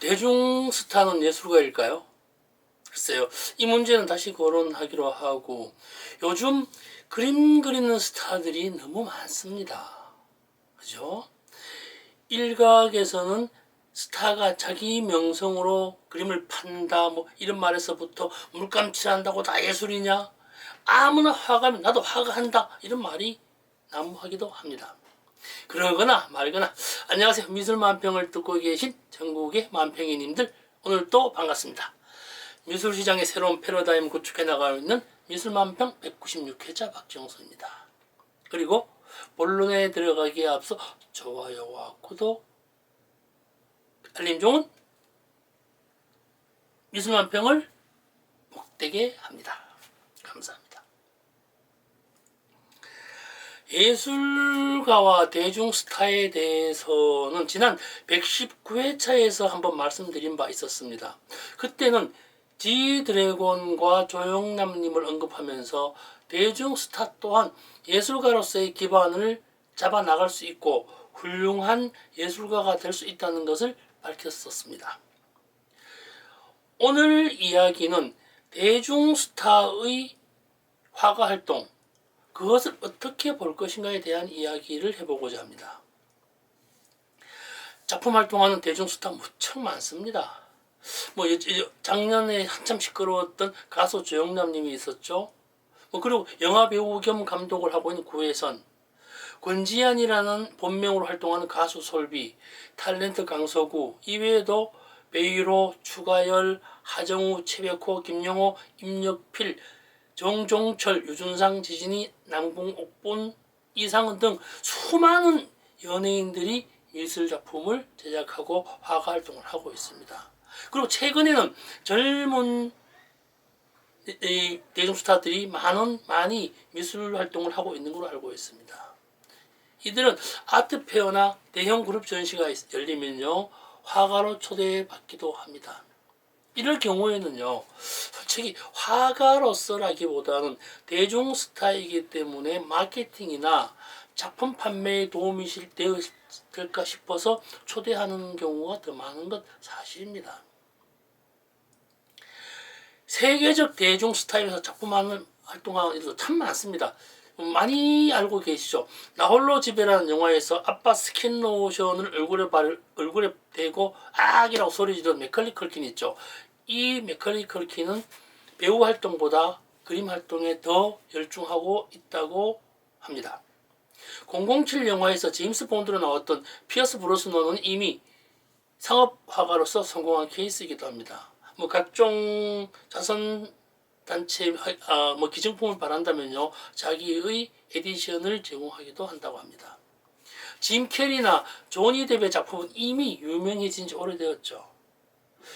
대중 스타는 예술가일까요? 글쎄요. 이 문제는 다시 거론하기로 하고 요즘 그림 그리는 스타들이 너무 많습니다. 그죠? 일각에서는 스타가 자기 명성으로 그림을 판다 뭐 이런 말에서부터 물감칠한다고 다 예술이냐 아무나 화가면 나도 화가 한다 이런 말이 난무하기도 합니다. 그러거나 말거나 안녕하세요 미술 만평을 듣고 계신 전국의 만평이님들 오늘 또 반갑습니다. 미술 시장의 새로운 패러다임 구축해 나가고 있는 미술 만평 196회차 박정수입니다. 그리고 본론에 들어가기에 앞서 좋아요와 구독 알림 종은 미술 만평을 복되게 합니다. 예술가와 대중 스타에 대해서는 지난 119회차에서 한번 말씀드린 바 있었습니다. 그때는 지 드래곤과 조영남님을 언급하면서 대중 스타 또한 예술가로서의 기반을 잡아 나갈 수 있고 훌륭한 예술가가 될 수 있다는 것을 밝혔었습니다. 오늘 이야기는 대중 스타의 화가 활동, 그것을 어떻게 볼 것인가에 대한 이야기를 해보고자 합니다. 작품 활동하는 대중스타 무척 많습니다. 뭐 작년에 한참 시끄러웠던 가수 조영남님이 있었죠. 뭐 그리고 영화 배우 겸 감독을 하고 있는 구혜선, 권지한이라는 본명으로 활동하는 가수 솔비, 탤런트 강서구 이외에도 베이로, 추가열, 하정우, 최백호, 김영호, 임력필, 정종철, 유준상, 지진이, 남궁, 옥본, 이상은 등 수많은 연예인들이 미술 작품을 제작하고 화가 활동을 하고 있습니다. 그리고 최근에는 젊은 이- 이 대중 스타들이 많은 많이 미술 활동을 하고 있는 걸로 알고 있습니다. 이들은 아트 페어나 대형 그룹 전시가 있- 열리면요 화가로 초대받기도 합니다. 이럴 경우에는요 솔직히 화가로서라기보다는 대중 스타이기 때문에 마케팅이나 작품 판매에 도움이 될까 싶어서 초대하는 경우가 더 많은 것 사실입니다. 세계적 대중 스타일에서 작품하는 활동하는 이들도 참 많습니다. 많이 알고 계시죠? 나홀로 집에라는 영화에서 아빠 스킨 로션을 얼굴에 바르, 얼굴에 대고 악이라고 소리 지르는 맥컬리 컬킨 있죠. 이 맥컬리 컬킨은 배우 활동보다 그림 활동에 더 열중하고 있다고 합니다. 007 영화에서 제임스 본드로 나왔던 피어스 브로스너는 이미 상업 화가로서 성공한 케이스이기도 합니다. 뭐 각종 자선 단체 아, 뭐 기증품을 바란다면요 자기의 에디션을 제공하기도 한다고 합니다. 짐 캐리나 조니 뎁의 작품은 이미 유명해진 지 오래되었죠.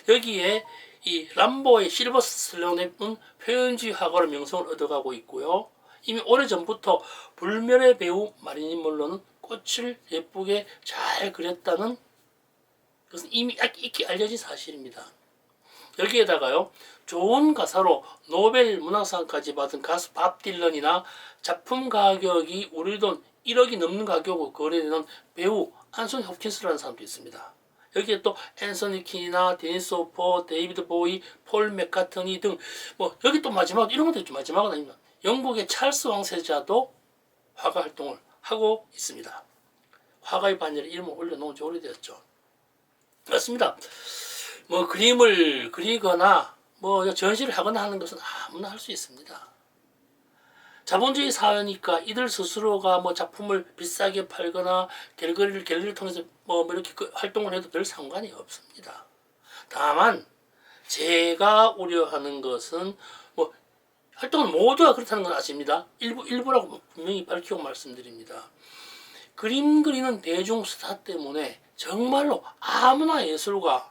여기에 이 람보의 실버스 슬론은 표현주의 화가로 명성을 얻어가고 있고요. 이미 오래전부터 불멸의 배우 마리닌 몰로는 꽃을 예쁘게 잘 그렸다는 것은 이미 익히 알려진 사실입니다. 여기에다가요 좋은 가사로 노벨 문학상까지 받은 가수 밥 딜런이나 작품 가격이 우리 돈 1억이 넘는 가격으로 거래되는 배우 안소니 홉킨스라는 사람도 있습니다. 여기에 또 앤서니 킨이나 데니스 오퍼, 데이비드 보이, 폴 맥카트니 등 뭐 여기 또 마지막 이런 것도 있죠. 마지막은 아닙니다. 영국의 찰스 왕세자도 화가 활동을 하고 있습니다. 화가의 반열에 이름을 올려놓은 지 오래되었죠. 그렇습니다. 뭐 그림을 그리거나 뭐 전시를 하거나 하는 것은 아무나 할 수 있습니다. 자본주의 사회니까 이들 스스로가 뭐 작품을 비싸게 팔거나 갤러리를 갤러리를 통해서 뭐 이렇게 그 활동을 해도 별 상관이 없습니다. 다만 제가 우려하는 것은 뭐 활동을 모두가 그렇다는 건 아십니다. 일부 일부라고 분명히 밝히고 말씀드립니다. 그림 그리는 대중 스타 때문에 정말로 아무나 예술가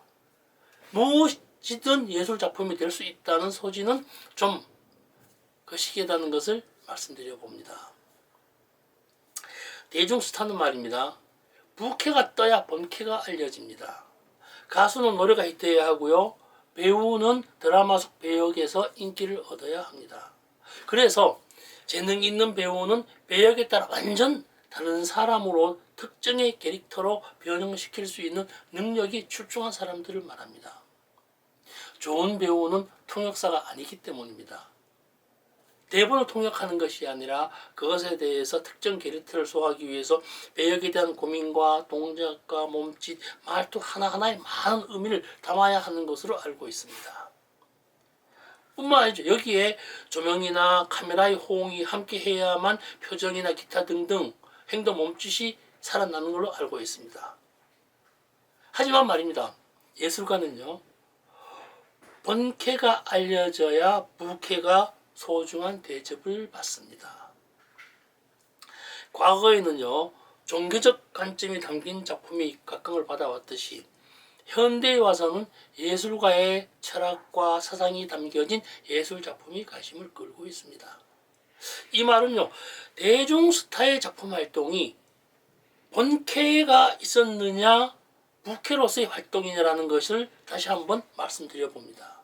무엇이든 예술 작품이 될 수 있다는 소지는 좀 거시기하다는 것을 말씀드려 봅니다. 대중 스타는 말입니다. 부캐가 떠야 본캐가 알려집니다. 가수는 노래가 히트해야 하고요. 배우는 드라마 속 배역에서 인기를 얻어야 합니다. 그래서 재능 있는 배우는 배역에 따라 완전 다른 사람으로 특정의 캐릭터로 변형시킬 수 있는 능력이 출중한 사람들을 말합니다. 좋은 배우는 통역사가 아니기 때문입니다. 대본을 통역하는 것이 아니라 그것에 대해서 특정 캐릭터를 소화하기 위해서 배역에 대한 고민과 동작과 몸짓, 말투 하나하나에 많은 의미를 담아야 하는 것으로 알고 있습니다. 뿐만 아니죠. 여기에 조명이나 카메라의 호응이 함께 해야만 표정이나 기타 등등 행동 몸짓이 살아나는 걸로 알고 있습니다. 하지만 말입니다. 예술가는요. 본캐가 알려져야 부캐가 소중한 대접을 받습니다. 과거에는요. 종교적 관점이 담긴 작품이 각광을 받아왔듯이 현대에 와서는 예술가의 철학과 사상이 담겨진 예술 작품이 관심을 끌고 있습니다. 이 말은요, 대중 스타의 작품 활동이 본캐가 있었느냐, 부캐로서의 활동이냐라는 것을 다시 한번 말씀드려 봅니다.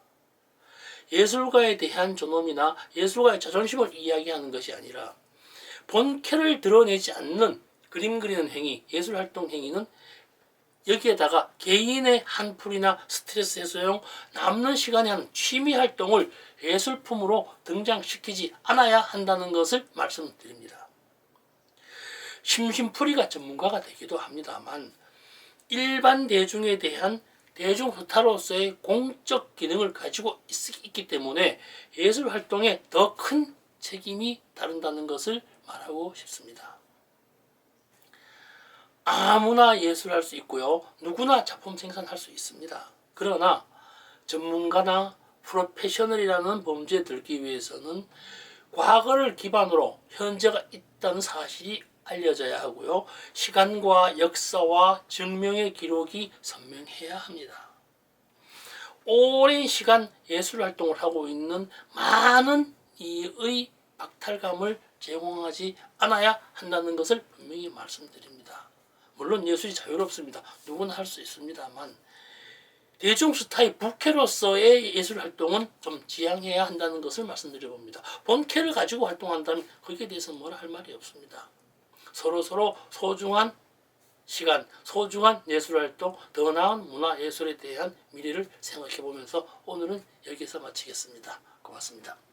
예술가에 대한 존엄이나 예술가의 자존심을 이야기하는 것이 아니라 본캐를 드러내지 않는 그림 그리는 행위, 예술 활동 행위는 여기에다가 개인의 한풀이나 스트레스 해소용 남는 시간에 하는 취미 활동을 예술품으로 등장시키지 않아야 한다는 것을 말씀드립니다. 심심풀이가 전문가가 되기도 합니다만 일반 대중에 대한 대중 스타로서의 공적 기능을 가지고 있, 있기 때문에 예술 활동에 더 큰 책임이 다른다는 것을 말하고 싶습니다. 아무나 예술할 수 있고요. 누구나 작품 생산할 수 있습니다. 그러나 전문가나 프로페셔널이라는 범주에 들기 위해서는 과거를 기반으로 현재가 있다는 사실이 알려져야 하고요. 시간과 역사와 증명의 기록이 선명해야 합니다. 오랜 시간 예술 활동을 하고 있는 많은 이의 박탈감을 제공하지 않아야 한다는 것을 분명히 말씀드립니다. 물론 예술이 자유롭습니다. 누구나 할 수 있습니다만 대중 스타의 부캐로서의 예술 활동은 좀 지양해야 한다는 것을 말씀드려 봅니다. 본캐를 가지고 활동한다면 거기에 대해서 뭐라 할 말이 없습니다. 서로 서로 소중한 시간, 소중한 예술 활동, 더 나은 문화 예술에 대한 미래를 생각해 보면서 오늘은 여기서 마치겠습니다. 고맙습니다.